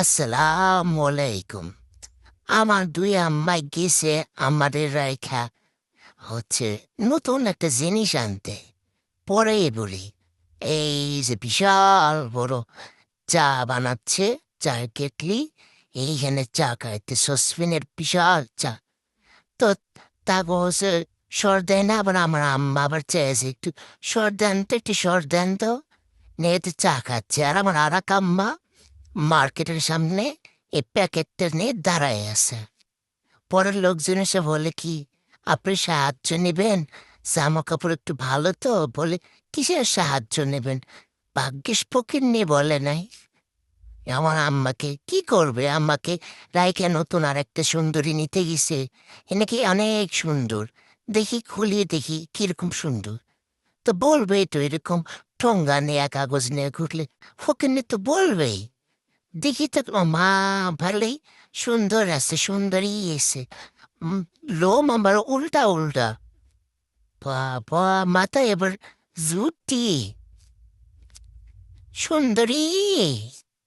আসসালামু আলাইকুম আমার দুই আম্মাই গেছে আমাদের রাইখা। হচ্ছে নতুন একটা জিনিস আনতে। পরে বলি, এই যে বিশাল বড় চা বানাচ্ছে চায়ের কেটলি, এইখানে চা খাইতে সসপেনের বিশাল চা। তো তাকে হচ্ছে সর দেয় না, আবার আমার আম্মা আবার চেয়েছে, একটু সর দেন তো, একটু সর দেন তো। নিয়ে তো চা খাচ্ছে, আর আমার আর এক আম্মা মার্কেটের সামনে এই প্যাকেটটা নিয়ে দাঁড়ায় আছে। পরের লোকজন এসে বলে কি, আপনি সাহায্য নেবেন? জামা কাপড় একটু ভালো তো? বলে, কিসের সাহায্য নেবেন? ভাগ্যিস ফকির নিয়ে বলে নাই। আমার আম্মাকে, কি করবে আম্মাকে? রায়কে নতুন আর একটা সুন্দরী নিতে গেছে। এ নাকি অনেক সুন্দর। দেখি, খুলিয়ে দেখি কীরকম সুন্দর। তো বলবে তো এরকম ঠোঙ্গা নেয়া কাগজ নিয়ে ঘুরলে ফকির তো বলবেই। দেখি তো মা ভালোই সুন্দর আছে সুন্দরই এসে লোম আমার উল্টা উল্টা বাবা মাথা এবার জুটি সুন্দরী